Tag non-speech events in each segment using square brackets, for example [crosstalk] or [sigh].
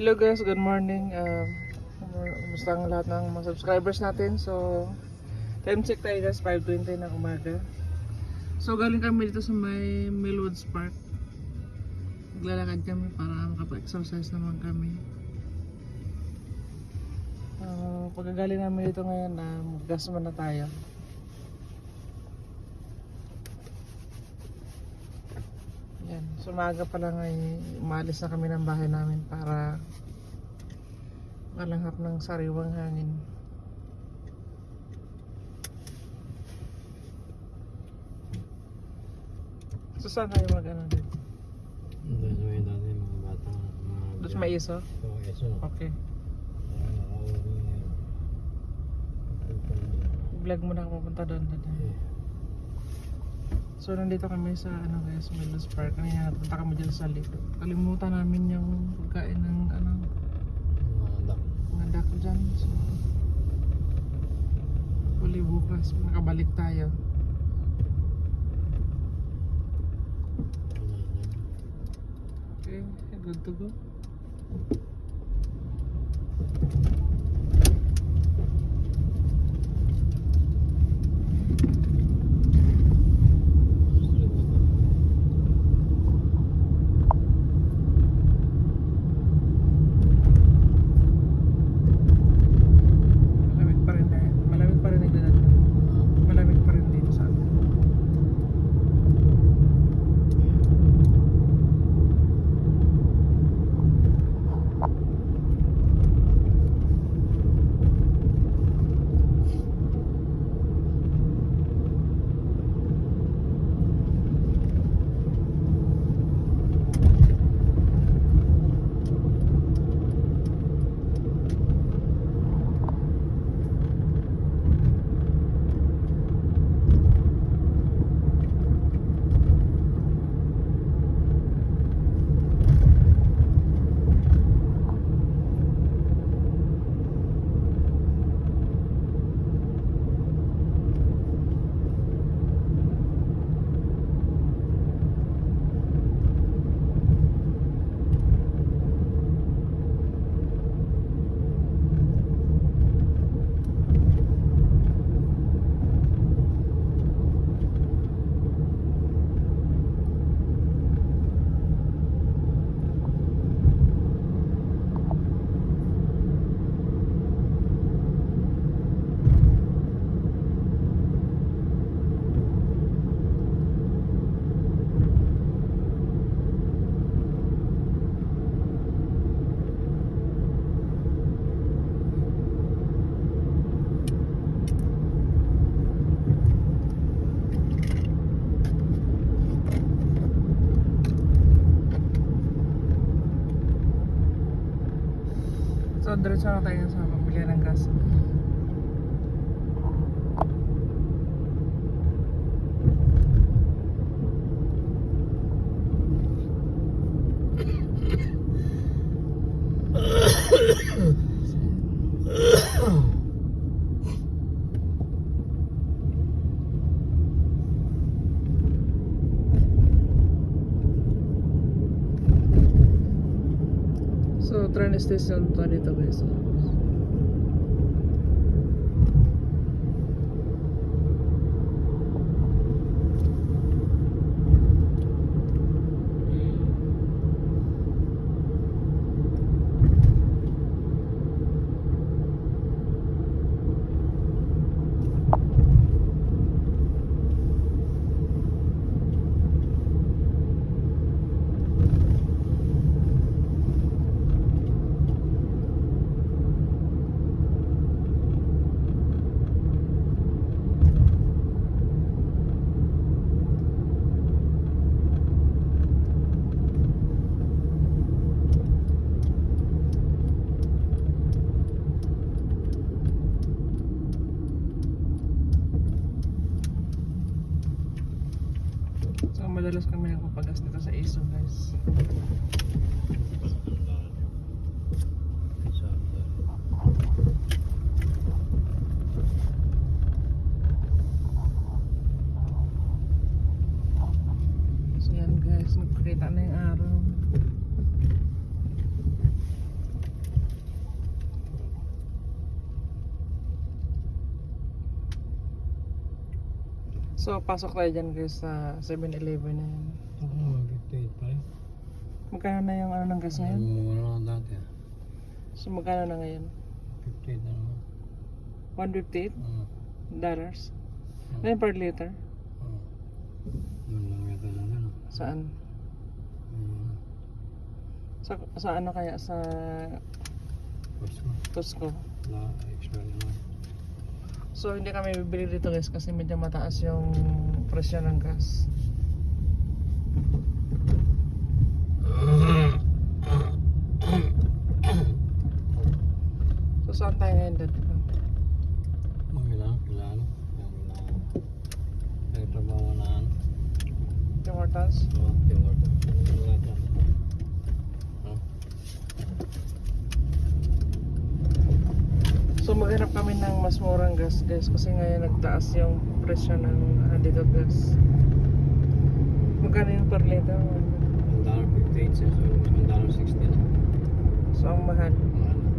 Hello guys, good morning. Um, kumusta ang lahat ng mga subscribers natin? So, time check tayo guys, 5.20 ng umaga. So, galing kami dito sa may Millwoods Park. Naglalakad kami para makapa-exercise naman kami. Uh, pagkagaling namin dito ngayon na uh, gas muna tayo. Yan, sumaga pa lang ay umalis na kami ng bahay namin para malanghap ng sariwang hangin. So saan kayo mag ano din? Doon sa may dati mga bata. Mga Doon sa may iso? Oo, iso. Okay. Vlog mo na ako pupunta doon. dada. So nandito kami sa ano guys, Mills Park. Kanina napunta kami dyan sa lake. Kalimutan namin yung pagkain ng ano, Mga dak. mga duck dyan. So, huli bukas, nakabalik tayo. Okay, good to go. Diretso na tayo sa pambili ng gas. So, train station to dito guys. So, madalas kami nagpapagas dito sa ISO guys. So, yan guys, nagpakita na yung araw. So, pasok tayo dyan guys sa 7-Eleven na yan. Ako naman, 58 pa rin. Magkano na yung ano ng gas ngayon? Mura lang dati ah. So, magkano na ngayon? 58 na naman. 158 Oo. dollars? Ano yung per liter? Oo. Doon lang yata lang ano. Saan? Ayun. Sa, sa ano kaya? Sa. Costco. Wala, extra naman. So, hindi kami bibili dito guys kasi medyo mataas yung presyo ng gas. So, saan tayo ngayon dito? Magila, kilala. Yung na... May trabaho na ano. Tim Hortons? Oo, timor. Wala ka. Oh. So, maghanap kami ng mas murang gas guys kasi ngayon nagtaas yung presyo ng ano dito gas. Magkano yung per liter? Ang dollar 58 cents. So, ang dollar 60 na. So, ang mahal. Mahal na.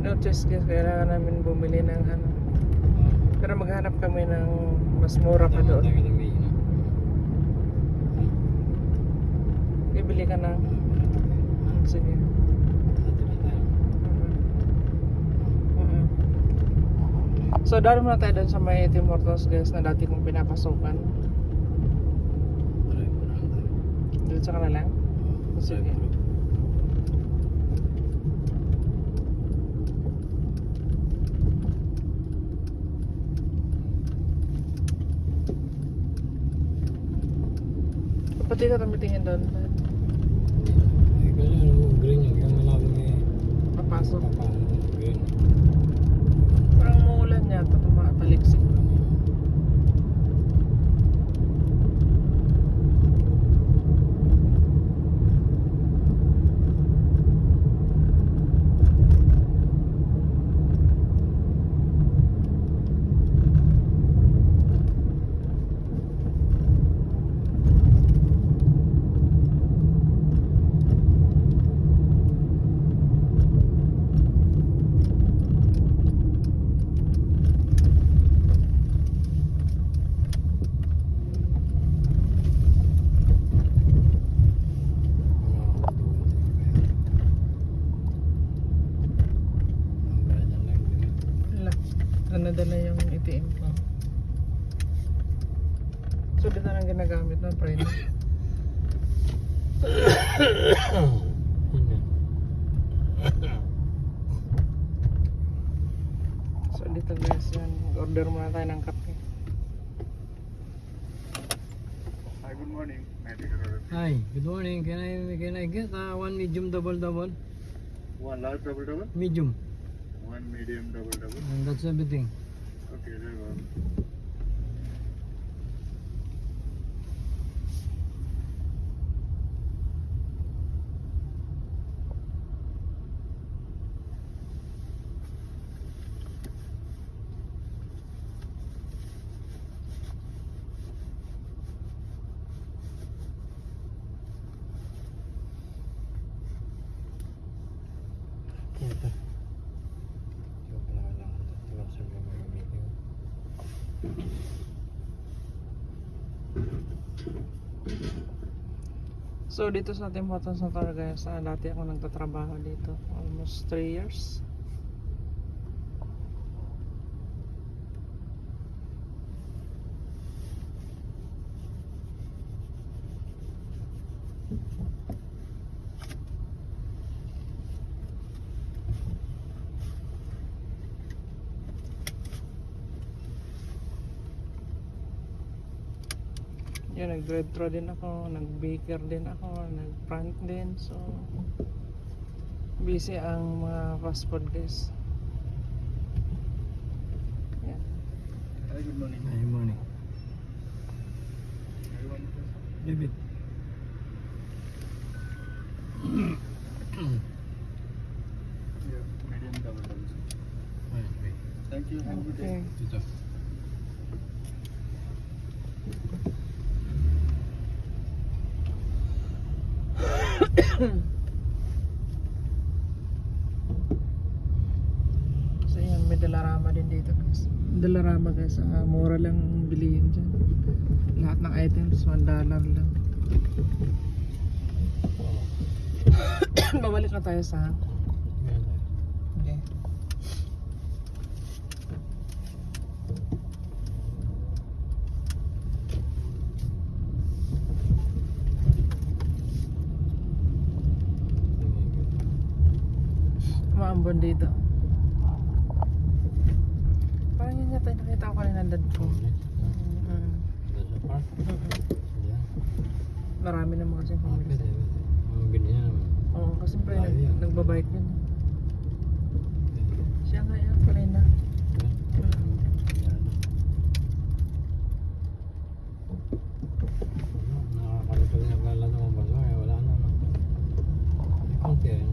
No choice guys, kailangan namin bumili ng ano. Oo. Pero maghanap kami ng mas mura pa doon. tayo ng may ina. Bibili ka ng... Sige. Dati na tayo. Mhm. So, dahil muna tayo doon sa may Tim Hortons guys na dati kong pinapasukan. Drive ko na lang tayo. Diretso ka na lang. Oo, Sige. drive thru. Pati ka tamitingin doon. Hindi na. Eh, kasi ano, green yung yung malabo may Green. Parang muulan yata. Tumataliksik. Na yung ATM ko. So, dito nang ginagamit na friend. [coughs] So, dito guys yan. Order muna tayo ng kape. Hi, good morning. Hi, good morning. Can I can I get uh, one medium double double? One large double double, Medium. one medium double double. And that's everything. Okay, there you go. Ito. Joke lang lang. Ito sa mga meeting. So, dito sa Tim Hortons na talaga guys. Ah, dati ako nagtatrabaho dito. Almost 3 years. Yun, nag-drive-thru din ako, nag-baker din ako, nag-front din. So, busy ang mga fast food guys. Hi, good morning. Hi, morning. David. [clears throat] so yun, may dalarama din dito guys. Dalarama guys, uh, mura lang bilihin dyan. Lahat ng items, 1 dollar lang. [coughs] Babalik na tayo sa Maambon dito. Parang yun yata yung nakita ko kanina dad ko. Mm. Marami naman kasi Ah, homeless. pwede, pwede. Mga ganyan. Oo, kasi pre, yan. nagbabike yun. Siya nga yan, kanina. Diyan. Ayan. Ano, Nakakalutog na pala ng mga baso. eh, Wala na. no? May konti, ano.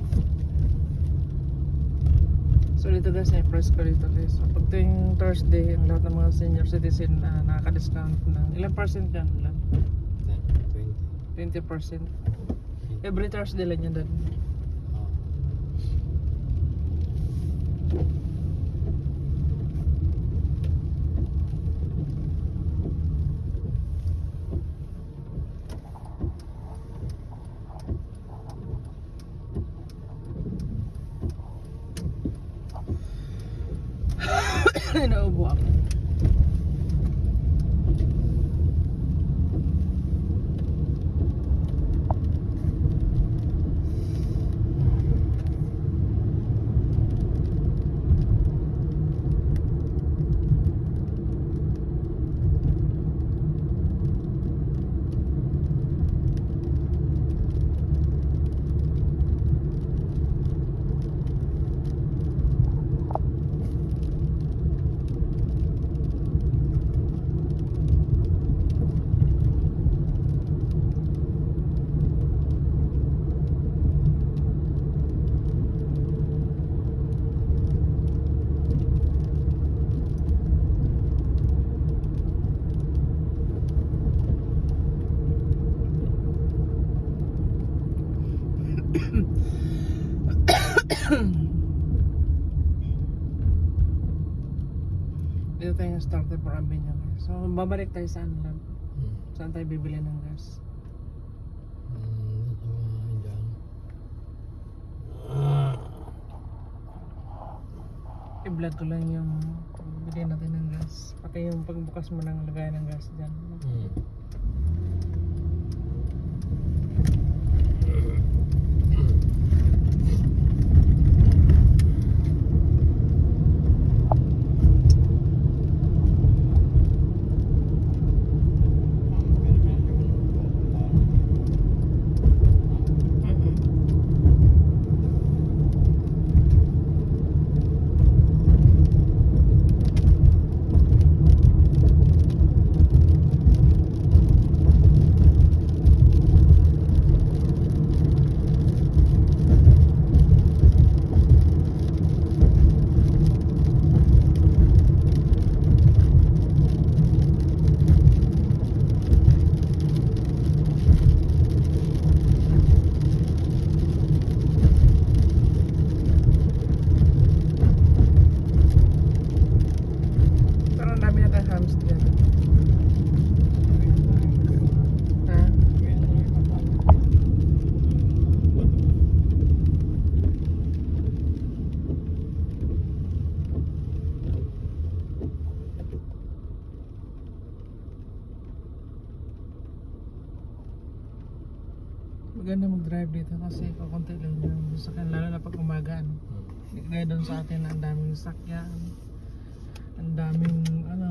So first ko dito guys. So pag tuwing Thursday, ang lahat ng mga senior citizen na nakaka-discount ng ilang percent yan? Ilan? 10, 20. 20%. Every Thursday lang yan doon. Ah. [laughs] Naubo ako. Dito tayo started for Avenue guys. So babalik tayo sa ano lang. Hmm. Saan tayo bibili ng gas? I-vlog ko lang yung bili natin ng gas. Pati yung pagbukas mo ng lagay ng gas dyan. Hmm. Pero ang dami na tayong hams dyan. Ha? Maganda mag-drive dito kasi kukunti lang yung sasakyan lalo na pag umaga ano. Hindi kaya doon sa atin na ang daming sakyan. Ang daming ano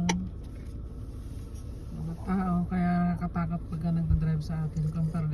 mga tao kaya nakatakot pag nagda-drive sa atin compare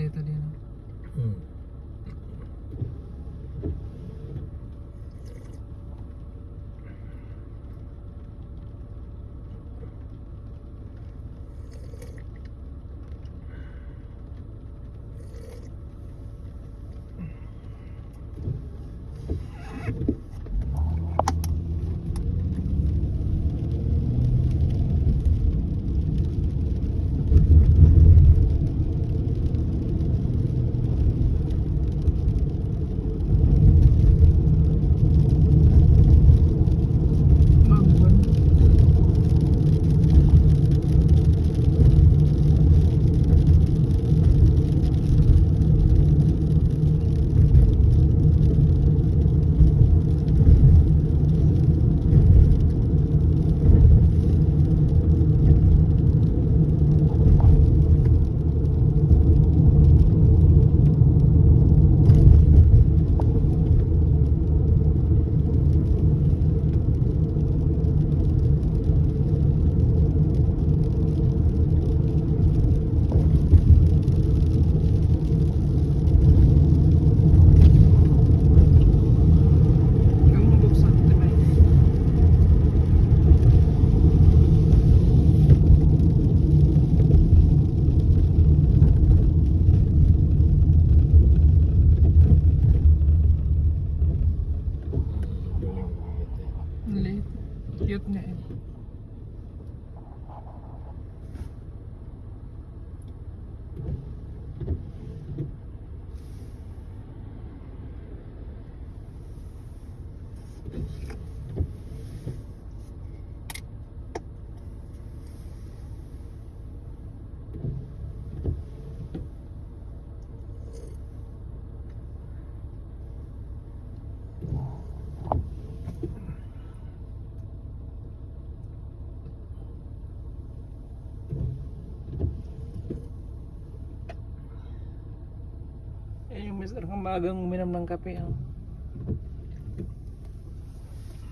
Miss talagang maagang uminom ng kape. Oh.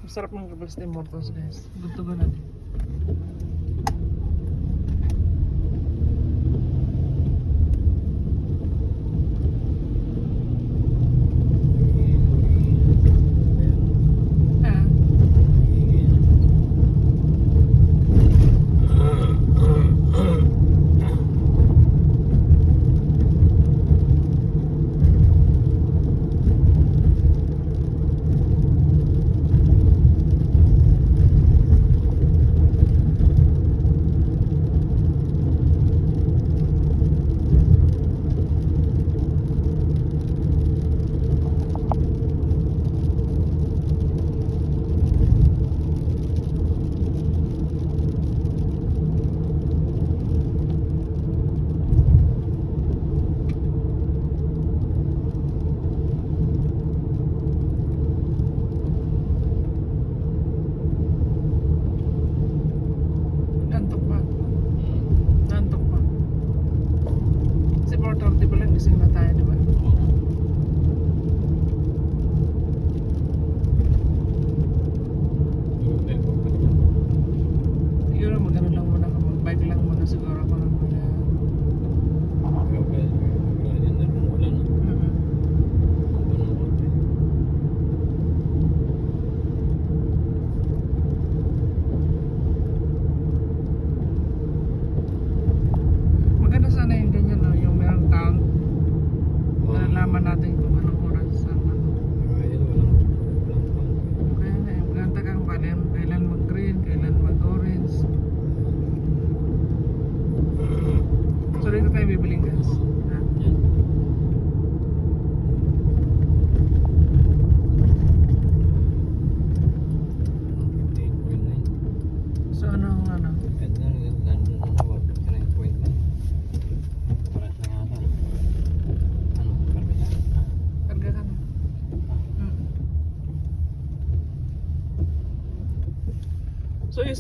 Masarap ng Rebels de Mortos guys. Good to go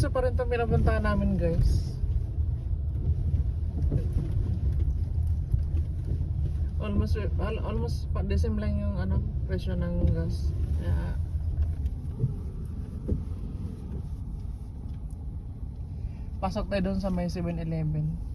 So isa pa rin itong pinapuntahan namin guys. Almost al- almost the same lang yung ano presyo ng gas. Kaya Pasok tayo doon sa may 7-Eleven.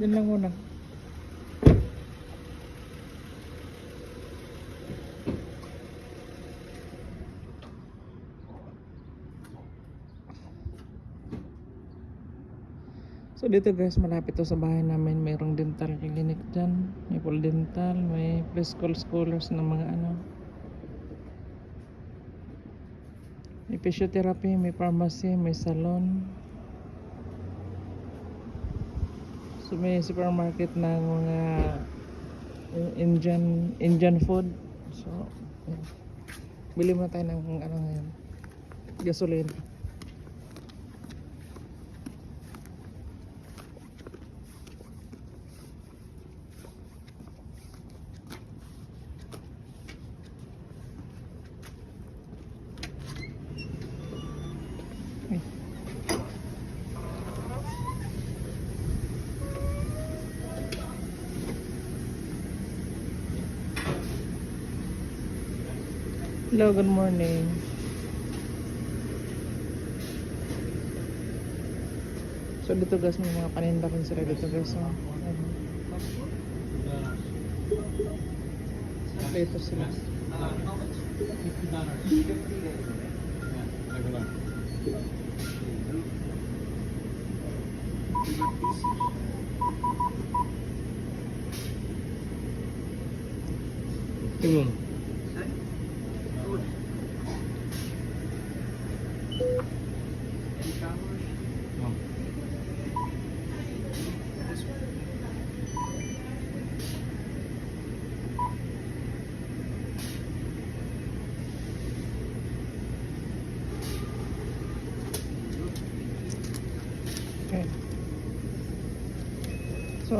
Din lang muna. So dito guys, malapit to sa bahay namin. Mayroong dental clinic dyan. May full dental, may preschool scholars ng mga ano. May physiotherapy, may pharmacy, may salon. So may supermarket ng mga Indian Indian food. So bili mo tayo ng ano ngayon. Gasolina. Hello, good morning. So dito guys, may mga paninda rin sila dito guys. So, ayun. dito sila. Tingnan. Oh.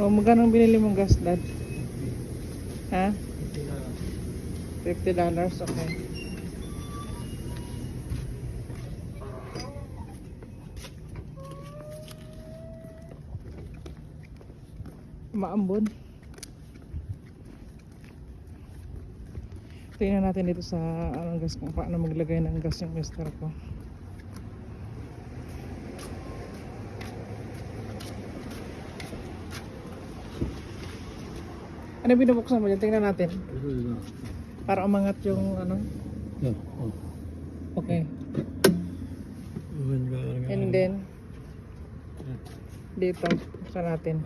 So, magkano binili mong gas, Dad? Ha? $50 dollars, okay. Maambon. Tingnan natin dito sa anong gas kung paano maglagay ng gas yung mister ko. Ano binubuksan mo dyan? Tingnan natin. Para umangat yung ano. Yeah. Oh. Okay. And then, dito, buksan natin.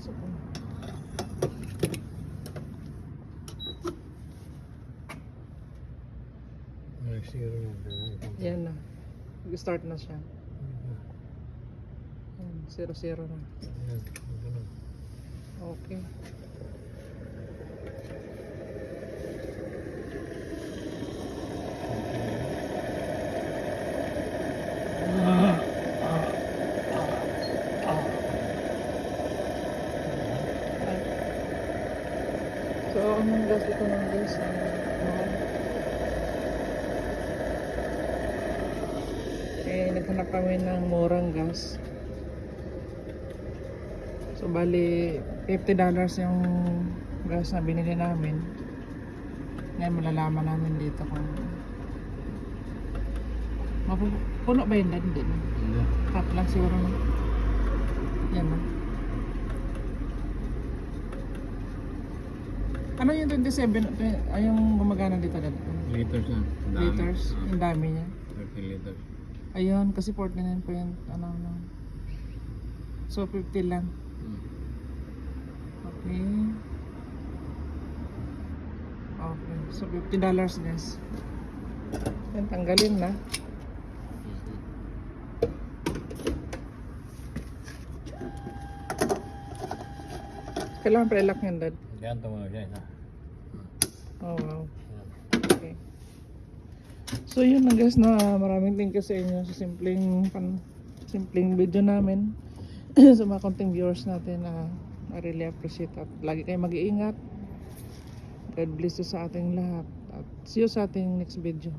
So, Ay, siguro nga. yan na. Start na siya. Ayan, Zero zero na. Ayan, ganun. Okay. So, ang gas dito ng gas, ah, mahal. Eh, naghanap kami ng murang gas. So, bali, $50 dollars yung gas na binili namin. Ngayon, malalaman namin dito kung Mapu- puno ba yun dad? Hindi. Hindi. Tap lang siguro na. Yan na. Ano yung 27? tw- Ay, yung gumagana dito dad? Liters na. Liters. Ah, Yung dami niya. 30 liters. Ayun, kasi 49 po yung ano, ano. So, 50 lang. Hmm. Okay. Okay. So, 50 dollars guys. Yan, tanggalin na. Kailangan pre-lock yan, dad. Diyan tumunog isa. Oh, wow. So, yun na guys, na maraming thank you sa inyo sa simpleng pan, simpleng video namin. [clears throat] sa mga konting viewers natin na I really appreciate at lagi kayong mag-iingat. God bless you sa ating lahat. At see you sa ating next video.